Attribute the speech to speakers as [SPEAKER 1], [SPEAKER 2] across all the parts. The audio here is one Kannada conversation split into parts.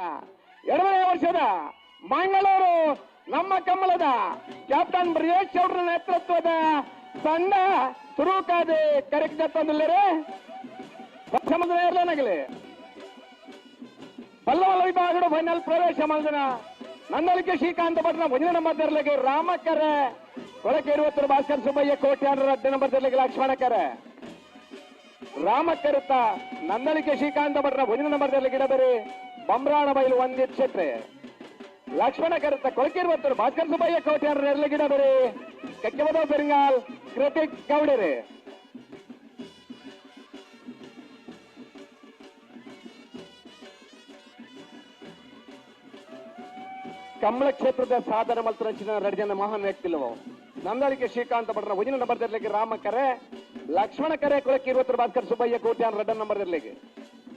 [SPEAKER 1] ಎರಡನೇ ವರ್ಷದ ಮಂಗಳೂರು, ನಮ್ಮ ಕಮಲದ ಕ್ಯಾಪ್ಟನ್ ಬ್ರಿಯೇಶ್ ಅವರ ನೇತೃತ್ವದ ತಂಡ ತುರುಕಾದೆ ಕರೆಕ್ಟ್ ತಂದಿಲ್ಲರೆ ಸಮುದ್ರನಾಗಲಿ ಪಲ್ಲವಲ್ಲ ವಿಭಾಗದ ಫೈನಲ್ ಪ್ರವೇಶ ಮಾಡಿದ ನಂದಲಿಕೆ ಶ್ರೀಕಾಂತ ಭಟ್ನ ಮುಂದಿನ ನಂಬರ್ ರಾಮಕರೆ. ಕೊಳಕೆ ಇರುವತ್ತರ ಭಾಸ್ಕರ್ ಸುಬ್ಬಯ್ಯ ಕೋಟ್ಯಾನರ ನಂಬರ್ ತೆರಲಿಗೆ ಲಕ್ಷ್ಮಣಕರೆ. ರಾಮಕರುತ್ತ ನಂದಲಿಕೆ ಶ್ರೀಕಾಂತ ಭಟ್ನ ಮುಂದಿನ ತರಲಿಕ್ಕೆ ಇಡಬೇರಿ. ಬಮ್ರಾಣ ಬೈಲು ಒಂದಿತ್ ಶೆಟ್ರೆ ಲಕ್ಷ್ಮಣ ಕರುತ್ತ ಕೊಳಕಿರುವತ್ತರು ಭಾಸ್ಕರ್ ಸುಬ್ಬಯ್ಯ ಕೋಟ್ಯಾನ ನೆರಲಿಗೆ ಇಡಬೇರಿ ಕಕ್ಕೆಬದ ಪೆರಿಂಗಾಲ್ ಕೃತಿಕ್ ಗೌಡರೆ ಕಮಲ ಕ್ಷೇತ್ರದ ಸಾಧನ ಮಲ್ತರಂಚಿನ ಎರಡು ಜನ ಮಹಾನ್ ವ್ಯಕ್ತಿಲವು ನಂದಳಿಕೆ ಶ್ರೀಕಾಂತ ಭಟ್ರ ಒಂದಿನ ನಂಬರ್ ತರಲಿಕ್ಕೆ ರಾಮಕರೆ ಲಕ್ಷ್ಮಣ ಕರೆ ಕೊಳಕ್ಕೆ ಇರುವತ್ತರ ಭಾಸ್ಕರ್ ಸುಬ್ಬಯ್ಯ ಕೋಟ್ಯಾನ್ ರೆಡ್ಡ ನಂಬರ್ ತರಲಿಕ್ಕೆ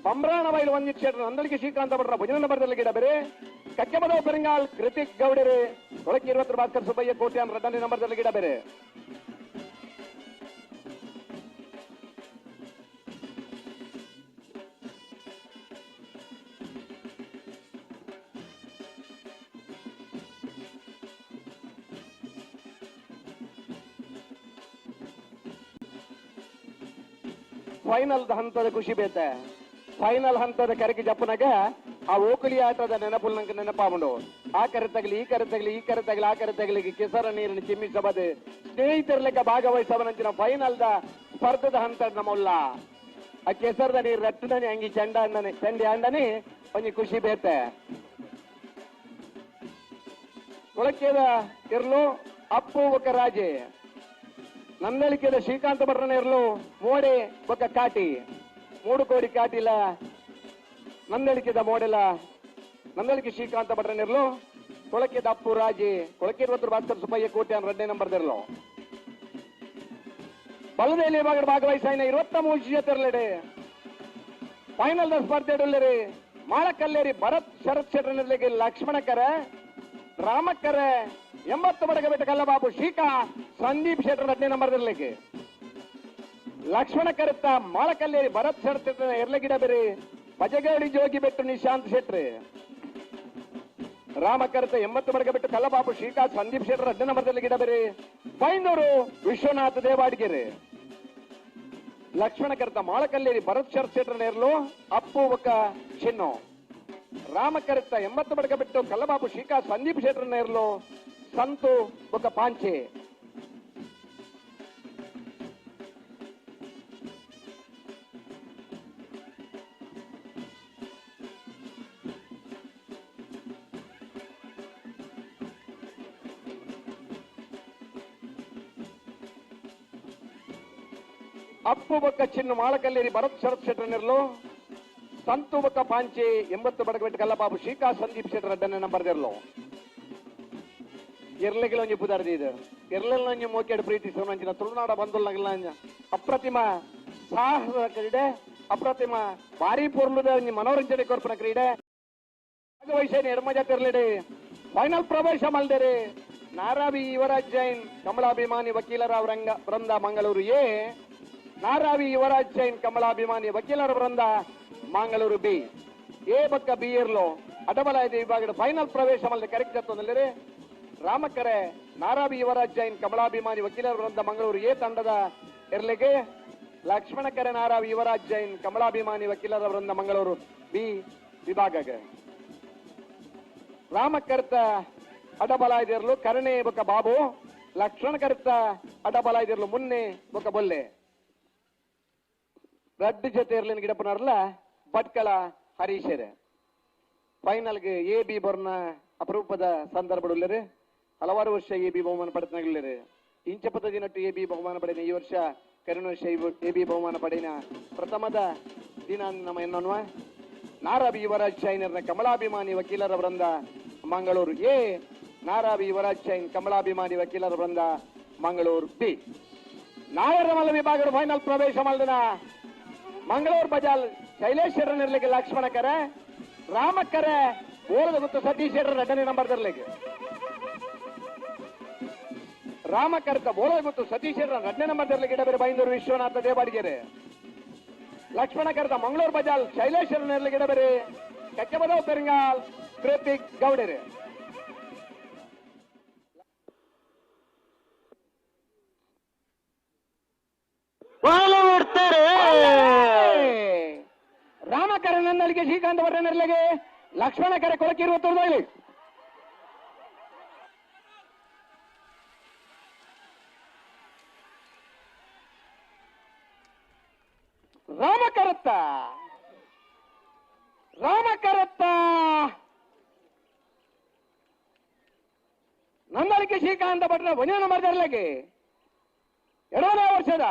[SPEAKER 1] ಪಂಬ್ರಾಣ ಬೈಲು ಒಂದಿ ಕ್ಷೇತ್ರ ನಂದಳಿಕೆ ಶ್ರೀಕಾಂತ ಭಟ್ರ ಒಂದಿನ ನಂಬರ್ ತರಲಿಕ್ಕೆ ಇಡಬೇರೆ ಕಕ್ಕೆಬದ ಪೆರಿಂಗಾಲ್ ಕೃತಿಕ್ ಗೌಡರೆ ಕೊಳಕ್ಕೆ ಇರುವತ್ತರ ಭಾಸ್ಕರ್ ಸುಬ್ಬಯ್ಯ ಕೋಟ್ಯಾನ್ ರೆಡ್ಡನೇ ನಂಬರ್ ಗಿಡ ಇಡಬೇರೆ ಫೈನಲ್ ಹಂತದ ಖುಷಿ ಬೇತೆ. ಫೈನಲ್ ಹಂತದ ಕರೆಗೆ ಜಪ್ಪನಾಗ ಆ ಓಕುಳಿ ಆಟದ ನೆನಪುಲ್ ನಂಗೆ ನೆನಪಾಗೊಂಡು. ಆ ಕರೆ ತಗಲಿ, ಈ ಕರೆ ತಗಲಿ, ಈ ಕರೆ ತಗಲಿ, ಆ ಕರೆ ತಗಲಿ ಕೆಸರ ನೀರಿನ ಚಿಮ್ಮಿಸಬದೆ ಸ್ನೇಹಿತರ ಲೆಕ್ಕ ಭಾಗವಹಿಸವನಂಚಿನ ಫೈನಲ್ ದ ಸ್ಪರ್ಧದ ಹಂತ ನಮ್ಮಲ್ಲ ಆ ಕೆಸರದ ನೀರು ರಟ್ಟದನೆ ಹಂಗಿ ಚಂಡ ಅಂಡನೆ ಚಂಡಿ ಅಂಡನೆ ಒಂಜಿ ಖುಷಿ ಬೇತೆ. ಕೊಳಕೇದ ಇರ್ಲು ಅಪ್ಪು ಒಕ್ಕ ರಾಜೆ. ನಂದಳಿಕೆದ ಶ್ರೀಕಾಂತ ಭಟ್ರನ ಇರ್ಲು ಮೋಡೆ ಒಕ್ಕ ಕಾಟಿ. ಮೂಡು ಕೋಡಿ ಕಾಟಿಲ ನಂದಳಿಕೆದ ಮೋಡೆಲ. ನಂದಳಿಕೆ ಶ್ರೀಕಾಂತ ಭಟ್ರನ್ ಇರ್ಲು. ಕೊಳಕೆದ ಅಪ್ಪು ರಾಜೆ. ಕೊಳಕೆ ಇರುವತ್ತರ ಭಾಸ್ಕರ್ ಸುಬ್ಬಯ್ಯ ಕೋಟೆ ಅನ್ನ ರಡ್ಡೆ ನಂಬರ್ ಇರ್ಲು. ಬಲದಲ್ಲಿ ಭಾಗದ ಭಾಗವಹಿಸಾಯಿನ ಇರುವತ್ತ ಮೂರು ತೆರಲೆಡೆ ಫೈನಲ್ ಸ್ಪರ್ಧೆ ಇಡಲ್ಲರಿ ಮಾಳಕಲ್ಲೇರಿ ಭರತ್ ಶರತ್ ಶೆಟ್ರನಿರ್ಲಿಕ್ಕೆ ಲಕ್ಷ್ಮಣಕರ ರಾಮಕ್ಕರ ಎಂಬತ್ತು ಬಡಗ ಬೆಟ್ಟ ಕಲ್ಲಬಾಬು ಶೀಕಾ ಸಂದೀಪ್ ಶೆಟ್ರ ನಂಬರ್ ಇರ್ಲಿಕ್ಕೆ. ಲಕ್ಷ್ಮಣ ಕರೆತ ಮಾಳಕಲ್ಲೇರಿ ಭರತ್ ಶರತ್ ಎರ್ಲಗಿಡ ಬೇರೆ. ಬಜಗೇಡಿ ಜೋಗಿ ಬೆಟ್ಟು ನಿಶಾಂತ್ ಶೆಟ್ರಿ. ರಾಮ ಕರೆತ ಎಂಬತ್ತು ಮಡಗ ಬಿಟ್ಟು ಕಲ್ಲಬಾಬು ಶೀಕಾ ಸಂದೀಪ್ ಶೆಟ್ರ ಹದಿನ ನಂಬರ್ ಗಿಡ ಬೇರೆ. ಬೈಂದೂರು ವಿಶ್ವನಾಥ ದೇವಾಡಿಗೆರೆ. ಲಕ್ಷ್ಮಣ ಕರೆತ ಮಾಳಕಲ್ಲೇರಿ ಭರತ್ ಶರತ್ ಶೆಟ್ರ ನೇರ್ಲು ಅಪ್ಪು ಒಕ್ಕ ಚಿನ್ನು. ರಾಮ ಕರೆತ ಎಂಬತ್ತು ಮಡಗ ಬಿಟ್ಟು ಕಲ್ಲಬಾಬು ಶ್ರೀಕಾ ಸಂದೀಪ್ ಶೆಟ್ರ ನೇರ್ಲು ಸಂತು ಒಕ್ಕ ಪಾಂಚೆ. ಅಪ್ಪು ಬೊಕ್ಕ ಚಿನ್ನು ಮಾಳಕಲ್ಲೇರಿ ಭರತ್ ಶರತ್ ಶೆಟ್ರ ನಿರ್ಲು ಸಂತು ಬೊಕ್ಕ ಪಾಂಚೆ ಎಂಬತ್ತು ಬಡಗಬೆಟ್ಟು ಕಲ್ಲಬಾಬು ಶ್ರೀಕಾ ಸಂದೀಪ್ ಶೆಟ್ರ ಅಡ್ಡನೆ ನಂಬರ್ ದಿರ್ಲು ಎರ್ಲೆಗಳ ಒಂಜಿ ಪುದಾರ್ದಿ ಇದು. ಎರ್ಲೆಲ್ಲ ಒಂಜಿ ಮೋಕೆಡ್ ಪ್ರೀತಿ ಸೋನಂಚಿನ ತುಳುನಾಡ ಅಂಜ ಅಪ್ರತಿಮ ಸಾಹಸ ಕ್ರೀಡೆ, ಅಪ್ರತಿಮ ಭಾರಿ ಪೊರ್ಲುದ ಮನೋರಂಜನೆ ಕೊರ್ಪನ ಕ್ರೀಡೆ. ಭಾಗವಹಿಸೇನೆ ತೆರಳಿಡೆ ಫೈನಲ್ ಪ್ರವೇಶ ಮಲ್ದೇರೆ. ನಾರಾಬಿ ಯುವರಾಜ್ ಜೈನ್, ಕಮಲಾಭಿಮಾನಿ ವಕೀಲರ ವರಂಗ ವೃಂದ ಮಂಗಳೂರು ಎ ನಾರಾವಿ ಯುವರಾಜ್ ಜೈನ್ ಕಮಲಾಭಿಮಾನಿ ವಕೀಲರ ವೃಂದ ಮಂಗಳೂರು ಬಿ. ಎ ಬಕ್ಕ ಬಿ ಇರ್ಲು, ಅಡಬಲಾಯದ ವಿಭಾಗದ ಫೈನಲ್ ಪ್ರವೇಶ ಮಲ್ಲೆ ಕರೆಕ್ಟ್ ಜತ್ತೊಂದಲ್ಲಿ ರಾಮಕರೆ, ನಾರಾವಿ ಯುವರಾಜ್ ಜೈನ್ ಕಮಲಾಭಿಮಾನಿ ವಕೀಲರ ವೃಂದ ಮಂಗಳೂರು ಎ ತಂಡದ ಇರ್ಲಿಗೆ ಲಕ್ಷ್ಮಣಕರೆ, ನಾರಾವಿ ಯುವರಾಜ್ ಜೈನ್ ಕಮಲಾಭಿಮಾನಿ ವಕೀಲರ ವೃಂದ ಮಂಗಳೂರು ಬಿ ವಿಭಾಗಕ್ಕೆ ರಾಮಕರ್ತ ಅಡಬಲಾಯ್ದಿರ್ಲು ಕರಣೆ ಬೊಕ್ಕ ಬಾಬು ಲಕ್ಷ್ಮಣ ಕರ್ತ ಅಡಬಲಾಯ್ದಿರ್ಲು ಮುನ್ನೆ ಬೊಕ್ಕ ಬೊಲ್ಲೆ. ರಡ್ಡು ಜೊತೆ ಇರ್ಲಿನ ಗಿಡಪನರ್ಲ ಭಟ್ಕಳ ಹರೀಶರೆ ಫೈನಲ್ಗೆ ಎ ಬಿ ಬರ್ನ ಅಪರೂಪದ ಸಂದರ್ಭಡುಳ್ಳರೆ ಹಲವಾರು ವರ್ಷ ಎ ಬಿ ಬಹುಮಾನ ಪಡೆದನಾಗಿಲ್ಲರೆ ಇಂಚ ಪದ್ಧತಿನಟ್ಟು ಎ ಬಿ ಬಹುಮಾನ ಪಡೆದ ಈ ವರ್ಷ ಕರುಣ ವರ್ಷ ಎ ಬಿ ಬಹುಮಾನ ಪಡೆಯಿನ ಪ್ರಥಮದ ದಿನ ನಮ್ಮ ಎನ್ನುವ ನಾರಾಬಿ ಯುವರಾಜ್ ಶೈನರ್ನ ಕಮಲಾಭಿಮಾನಿ ವಕೀಲರ ವೃಂದ ಮಂಗಳೂರು ಎ ನಾರಾಬಿ ಯುವರಾಜ್ ಶೈನ್ ಕಮಲಾಭಿಮಾನಿ ವಕೀಲರ ವೃಂದ ಮಂಗಳೂರು ಬಿ ನಾಗರಮಲ್ಲ ವಿಭಾಗದ ಫೈನಲ್ ಪ್ರವೇಶ ಮಾಡಿದ ಮಂಗಳೂರು ಬಜಾಲ್ ಶೈಲೇಶ್ ಶೆಟ್ಟರ್ ನಿರ್ಲಿಕ್ಕೆ ಲಕ್ಷ್ಮಣಕರೆ ರಾಮಕ್ಕರೆ ಓಲದ ಗೊತ್ತು ಸತೀಶ್ ಶೆಟ್ಟರ್ ಎರಡನೇ ನಂಬರ್ ತರಲಿಕ್ಕೆ ರಾಮಕರ್ತ ಬೋಲದ ಗೊತ್ತು ಸತೀಶ್ ಶೆಟ್ಟರ್ ಎರಡನೇ ನಂಬರ್ ತರಲಿಕ್ಕೆ ಇಡಬೇರೆ ಬೈಂದೂರು ವಿಶ್ವನಾಥ ದೇವಾಡಿಗೆರೆ ಲಕ್ಷ್ಮಣ ಕರೆದ ಮಂಗಳೂರು ಬಜಾಲ್ ಶೈಲೇಶ್ ನಿರ್ಲಿಕ್ಕೆ ಇಡಬೇರೆ ಕಚ್ಚಬದವ್ ಪೆರಿಂಗಾಲ್ ಕೃತಿಕ್ ಗೌಡರು
[SPEAKER 2] ಬಾಲ ಮಾಡ್ತಾರೆ
[SPEAKER 1] ರಾಮಕರ ನನ್ನಲ್ಲಿಗೆ ಶ್ರೀಕಾಂತ್ ಅವರ ನೆರಳಿಗೆ ಲಕ್ಷ್ಮಣ ಕರೆ ಕೊಳಕಿರುವ ತೊಂದರೆ ರಾಮಕರತ್ತ ರಾಮಕರತ್ತ ನಂದರಿಕೆ ಶ್ರೀಕಾಂತ ಭಟ್ರ ವನಿಯನ ಮರದರ್ಲಗೆ ಎರಡನೇ ವರ್ಷದ,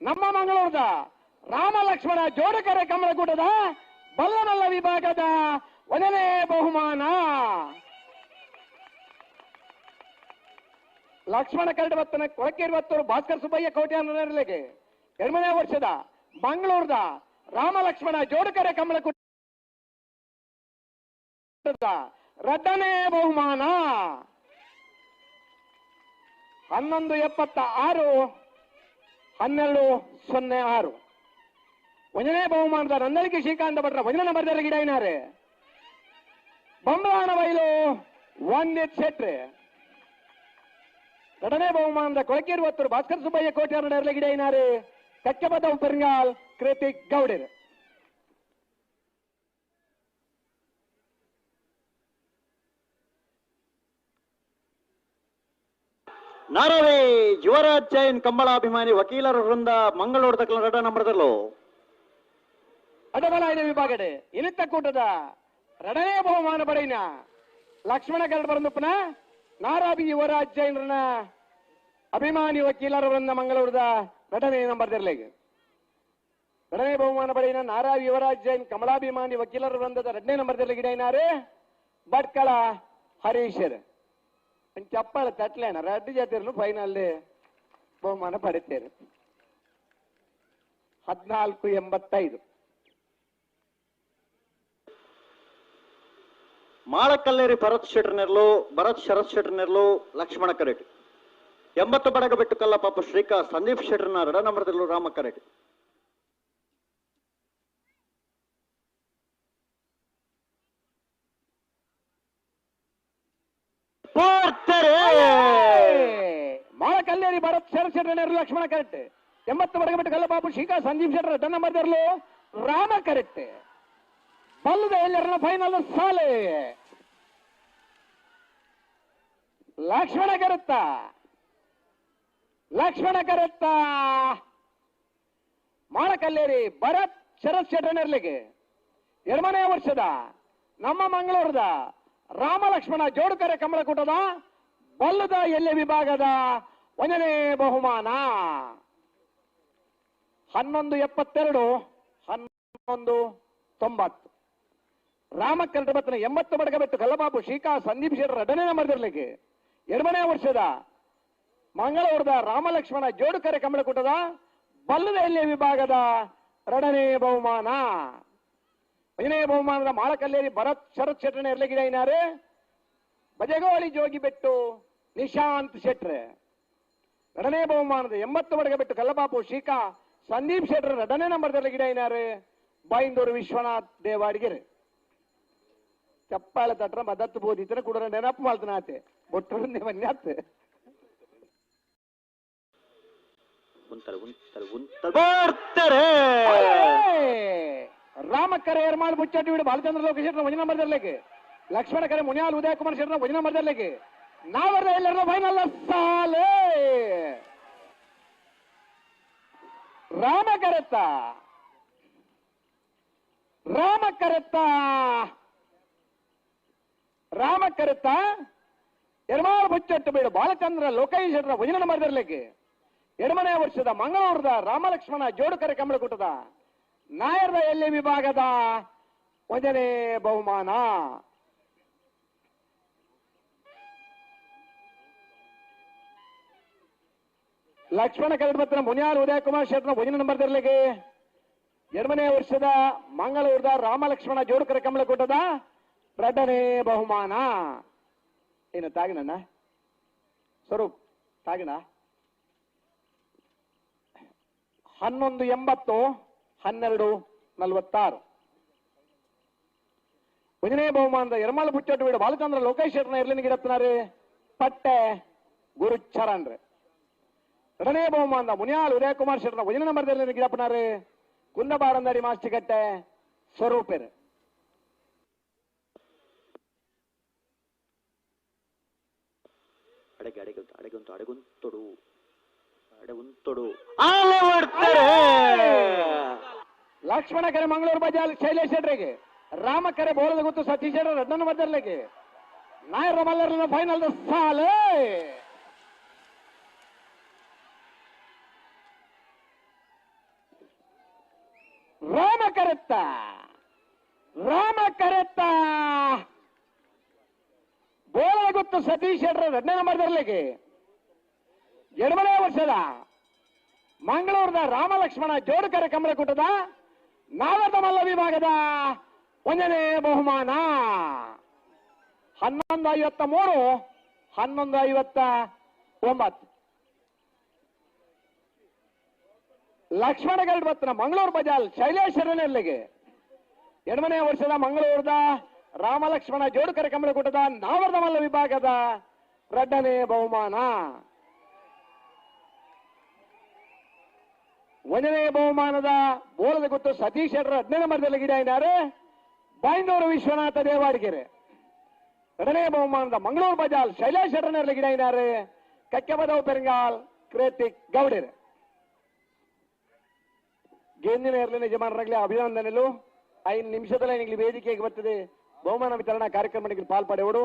[SPEAKER 1] ನಮ್ಮ ಮಂಗಳೂರದ. ರಾಮ ಲಕ್ಷ್ಮಣ ಜೋಡಕರೆ ಕಮಲಕೂಟದ ಬಲ್ಲಮಲ್ಲ ವಿಭಾಗದ ಒಂದನೇ ಬಹುಮಾನ. ಲಕ್ಷ್ಮಣ ಕರಡವತ್ತನ ಕೊಳಕೇರ್ವತ್ತೂರು ಭಾಸ್ಕರ್ ಸುಬ್ಬಯ್ಯ ಕೋಟೆ ಅನ್ನೋರಿಗೆ ಎರಡನೇ ವರ್ಷದ ಮಂಗಳೂರದ ರಾಮ ಲಕ್ಷ್ಮಣ ಜೋಡಕರೆ ಕಮಲಕೂಟದ ರಡ್ಡನೇ ಬಹುಮಾನ. ಹನ್ನೊಂದು ಎಪ್ಪತ್ತ ಆರು ಹನ್ನೆರಡು, ಸೊನ್ನೆ ಆರು. ಒಂದನೇ ಬಹುಮಾನದ ನಂದಳಿಕೆ ಶ್ರೀಕಾಂತ ಭಟ್ರ ಒಂದನೇ ನಂಬರ್ ಗಿಡ ಏನಾರೆ ಬಂಬಳಾನ ಬೈಲು ಒಂದಿತ್ ಶೆಟ್ರೆ ಎರಡನೇ ಬಹುಮಾನದ ಕೊಳಕೇರುವತ್ತೂರು ಭಾಸ್ಕರ್ ಸುಬ್ಬಯ್ಯ ಕೋಟೆ ಎರಡನೇ ಗಿಡ ಏನಾರೆ ಕಚ್ಚಬದ ಪೆರಿಂಗಾಲ್ ಕೃತಿಕ್ ಗೌಡರ್
[SPEAKER 2] ನಾರವೇ ಯುವರಾಜ್ ಜೈನ್ ಕಂಬಳಾಭಿಮಾನಿ ವಕೀಲರ ವೃಂದ ಮಂಗಳೂರು ತಕ್ಕಲ ರಡ ನಂಬರದಲ್ಲೋ
[SPEAKER 1] ವಿಭಾಗಡೆ ಇನಿತ್ತ ಕೂಟದ ರಡನೇ ಬಹುಮಾನ ಬಡೈನ ಲಕ್ಷ್ಮಣ ಗರಡ್ ಬರಂದಪ್ಪನ ನಾರಾಬಿ ಯುವರಾಜ್ ಅಭಿಮಾನಿ ವಕೀಲರವರನ್ನ ಮಂಗಳೂರದ ನಂಬರ್ ತೆರಲಿಗೆ. ಎರಡನೇ ಬಹುಮಾನ ಪಡೆಯಿನ ನಾರಾಬಿ ಯುವರಾಜ್ ಕಮಲಾಭಿಮಾನಿ ವಕೀಲರ ವೃಂದದ ಎರಡನೇ ನಂಬರ್ ತೆರಲಿಗೆ ಇಡೈನಾರೆ ಭಟ್ಕಳ ಹರೀಶರ್. ಚಪ್ಪಳ ತಟ್ಲೇನ ರೆಡ್ ಜಾತಿರ್ನು ಫೈನಲ್ ಬಹುಮಾನ ಪಡಿತೇನೆ ಹದಿನಾಲ್ಕು ಎಂಬತ್ತೈದು.
[SPEAKER 2] ಮಾಳಕಲ್ಲೇರಿ ಭರತ್ ಶೆಟ್ರನೆರ್ಲು ಭರತ್ ಶರತ್ ಶೆಟ್ರನೆರ್ಲು ಲಕ್ಷ್ಮಣ ಕರೆಟಿ. ಎಂಬತ್ತು ಬಡಗ ಬಿಟ್ಟು ಕಲ್ಲ ಪಾಪ ಶ್ರೀಕಾ ಸಂದೀಪ್ ಶೆಟ್ರನ ರಡ ನಂಬರದಲ್ಲೂ ರಾಮ ಕರೆಟಿ. ಮಾಳಕಲ್ಲೇರಿ
[SPEAKER 1] ಮಾಳ ಕಲ್ಲೇರಿ ಭರತ್ ಶರತ್ ಶೆಟ್ಟರ್ ಲಕ್ಷ್ಮಣ ಕರೆಕ್ಟ್ ಎಂಬತ್ತು ಬಡಗ ಬಿಟ್ಟು ಕಲ್ಲ ಪಾಪ ಶ್ರೀಕಾ ಸಂದೀಪ್ ಶೆಟ್ಟರ್ ರಡ ರಾಮ ಕರೆಕ್ಟ್ ಬಲ್ಲದ ಎಲ್ಲರನ್ನ ಫೈನಲ್ ಸಾಲೆ. ಲಕ್ಷ್ಮಣ ಕರುತ್ತ. ಲಕ್ಷ್ಮಣ ಕರುತ್ತ. ಮಾಡಕಲ್ಲೇರಿ ಭರತ್ ಶರತ್ ಶೆಟ್ಟಣರ್ಲಿಗೆ ಎರಡನೇ ವರ್ಷದ, ನಮ್ಮ ಮಂಗಳೂರದ ರಾಮ ಲಕ್ಷ್ಮಣ ಜೋಡುಕರೆ ಕಮಲಕೂಟದ ಬಲ್ಲದ ಎಲ್ಲೆ ವಿಭಾಗದ ಒಂದನೇ ಬಹುಮಾನ. ಹನ್ನೊಂದು ಎಪ್ಪತ್ತೆರಡು, ಹನ್ನೊಂದು ತೊಂಬತ್ತು. ರಾಮ ಕರಟಬತ್ತನ ಎಂಬತ್ತು ಮಡಗ ಬಿಟ್ಟು ಕಲ್ಲಬಾಬು ಶ್ರೀಕಾ ಸಂದೀಪ್ ಶೆಟ್ಟರ್ ನಟನೆ ಮಾಡಿದಿರ್ಲಿಕ್ಕೆ ಎರಡನೇ ವರ್ಷದ ಮಂಗಳೂರದ ರಾಮಲಕ್ಷ್ಮಣ ಜೋಡುಕರೆ ಕಮಲಕೂಟದ ಬಲ್ಲದ ಎಲ್ಲೆ ವಿಭಾಗದ ಎರಡನೇ ಬಹುಮಾನ. ಐದನೇ ಬಹುಮಾನದ ಮಾಳಕಲ್ಲೇರಿ ಭರತ್ ಶರತ್ ಶೆಟ್ಟರ್ನ ಇರ್ಲಿಕ್ಕಿದೆ ಏನಾರೇ ಬಜಗೋಳಿ ಜೋಗಿ ಬೆಟ್ಟು ನಿಶಾಂತ್ ಶೆಟ್ರೆ ಎರಡನೇ ಬಹುಮಾನದ ಎಂಬತ್ತು ಮಡಗ ಬಿಟ್ಟು ಕಲ್ಲಬಾಬು ಶ್ರೀಕಾ ಸಂದೀಪ್ ಶೆಟ್ಟರ್ ಎರಡನೇ ನಂಬರ್ದಲ್ಲಿ ಗಿಡ ಏನಾರು ಬೈಂದೂರು ವಿಶ್ವನಾಥ್ ದೇವಾಡಿಗೆರೆ ಚಪ್ಪಾಳೆ ತಟ್ರ ಮದತ್ತು ಬೋದಿತ್ರ ಕೂಡ ನೆನಪು ಮಾಡ್ತಾನ ಆತೆ.
[SPEAKER 2] ಉಂತಾರೆ ಉಂತಾರೆ ಪೋರ್ತಾರೆ
[SPEAKER 1] ರಾಮ ಕರೆ ಏರ್ಮಾಳ್ ಮುಚ್ಚಟ್ಟಿ ಬಿಡು ಬಾಲಚಂದ್ರ ಲೋಕೇಶ್ ಶೆಟ್ರ ಒಂಜ ನಂಬರ್ದಲ್ಲಿಗೆ ಲಕ್ಷ್ಮಣ ಕರೆ ಮುನಿಯಾಲ್ ಉದಯ ಕುಮಾರ್ ಶೆಟ್ರ ವಜನ ನಂಬರ್ದಲ್ಲಿಗೆ ನಾವರ್ದ ಎಲ್ಲರ ಫೈನಲ್ ಸಾಲೆ! ರಾಮ ಕರೆತ್ತ ರಾಮ ಕರೆತ್ತ ರಾಮ ಎರ್ಮಾಳ್ ಮುಚ್ಚಟ್ಟು ಬಿಡು ಬಾಲಚಂದ್ರ, ಲೋಕೇಶ್ ಶೆಟ್ರ ಒಂಜ ನಂಬರ್ದಲ್ಲಿಗೆ ಎರಡನೇ ವರ್ಷದ ಮಂಗಳೂರದ ರಾಮಲಕ್ಷ್ಮಣ ಜೋಡುಕರೆ ಕಮಲಕೂಟದ ನಾಯರ್ದ ಎಲ್ಲಿ ವಿಭಾಗದ? ಒಂದನೇ ಬಹುಮಾನ. ಲಕ್ಷ್ಮಣ ಕರಡ್ಬತ್ತನ ಮುನಿಯಾರ್ ಉದಯಕುಮಾರ್ ಶೆಟ್ನ ಒಂದನೇ ನಂಬರ್ ಎರಡನೇ ವರ್ಷದ ಮಂಗಳೂರದ ರಾಮಲಕ್ಷ್ಮಣ ಜೋಡುಕರೆ ಕಮಲಕೂಟದ ಎರಡನೇ ಬಹುಮಾನ. ಏನು ತಾಗಿನಣ್ಣ ಸ್ವರೂಪ್, ತಾಗಿನ? ಹನ್ನೊಂದು ಎಂಬತ್ತು, ಹನ್ನೆರಡು ನಲವತ್ತಾರು. ಒಂದನೇ ಬಹುಮಾನದ ಎರಮಾಲ ಬುಚ್ಚಟ್ಟು ವೀಡು ಬಾಲಚಂದ್ರ ಲೋಕೇಶ್ ಶೆಟ್ಟನ ಎರಲಿನ ಗಿಡತ್ತನಾರಿ ಪಟ್ಟೆ ಗುರುಚರಣ್ ಎರಡನೇ ಬಹುಮಾನದ ಮುನಿಯಾಲ್ ಉದಯಕುಮಾರ್ ಶೆಟ್ಟರ್ನ ಒಂದನೇ ನಂಬರ್ದಲ್ಲಿ ಗಿಡಪ್ಪನಾರಿ ಕುಂದಬಾರಂದಾರಿ ಮಾಸ್ಟಿಗಟ್ಟೆ ಸ್ವರೂಪರು.
[SPEAKER 2] ಅಡಗೆ ಅಡಗುಂತು ಅಡಗುಂತು ಅಡಗುಂತೊಡು. ಅಡಗುಂತೊಡು.
[SPEAKER 1] ಲಕ್ಷ್ಮಣ ಕರೆ ಮಂಗಳೂರು ಬಜಾರ್ ಶೈಲೇಶ್ ಶೆಟ್ರಿಗೆ ರಾಮ ಕರೆ ಬೋಲದ ಗೊತ್ತು ಸತೀಶ್ ಶೆಟ್ಟರ್ ರಡ್ಡನ ಬದರ್ಲಿಗೆ ನಾಯರ ಮಲ್ಲರ್ನ ಫೈನಲ್ ಸಾಲು! ರಾಮ ಕರೆತ್ತ! ರಾಮ ಕರೆತ್ತ! ಗೊತ್ತು ಸತೀಶ್ ಶೆಟ್ಟರ್ ಎರಡನೇ ನಂಬರ್ ಬರಲಿಕ್ಕೆ ಎರಡನೇ ವರ್ಷದ ಮಂಗಳೂರದ ರಾಮಲಕ್ಷ್ಮಣ ಜೋಡುಕರ ಕಮಲಕೂಟದ ನಾವದ ಮಲ್ಲ ವಿಭಾಗದ ಒಂದನೇ ಬಹುಮಾನ. ಹನ್ನೊಂದು ಐವತ್ತ ಮೂರು, ಹನ್ನೊಂದು ಐವತ್ತ ಒಂಬತ್ತು. ಲಕ್ಷ್ಮಣ ಗಲ್ಬತ್ನ ಮಂಗಳೂರು ಬಜಾಲ್ ಶೈಲೇಶ್ವರನಲ್ಲಿಗೆ ಎರಡನೇ ವರ್ಷದ ಮಂಗಳೂರದ ರಾಮ ಲಕ್ಷ್ಮಣ ಜೋಡುಕರ ಕಮಲಕೂಟದ ನಾವರ್ಧಮಲ್ಲ ಮಲ್ಲ ವಿಭಾಗದ ಎರಡನೇ ಬಹುಮಾನ. ಒಂದನೇ ಬಹುಮಾನದ ಬೋಲದ ಗೊತ್ತು ಸತೀಶ್ ಶೆಟ್ಟರ್ ಹದಿನೈದು ನಂಬರ್ದಲ್ಲಿ ಗಿಡ ಇದ್ದಾರೆ. ಬೈಂದೂರು ವಿಶ್ವನಾಥ ದೇವಾಡಿಗೆರೆ ಎರಡನೇ ಬಹುಮಾನದ ಮಂಗಳೂರು ಬಜಾಲ್ ಶೈಲೇಶ್ ಶೆಟ್ಟರ್ನಲ್ಲಿ ಗಿಡ ಇದ್ದಾರೆ. ಕಕ್ಕೆಬದವ್ ಪೆರಂಗಾಲ್ ಕ್ರೇತಿಕ್ ಗೌಡರ್. ಗೇಂದಿನ ಎರಡನೇ ಯಜಮಾನರಾಗಲಿ ಅಭಿನಂದನೆಲು ಐದು ನಿಮಿಷದಲ್ಲೇ ನಿಮಗೆ ವೇದಿಕೆಗೆ ಬರ್ತದೆ. ಬಹುಮಾನ ವಿತರಣಾ ಕಾರ್ಯಕ್ರಮಕ್ಕೆ ಪಾಲ್ಪಡೆಯುವುದು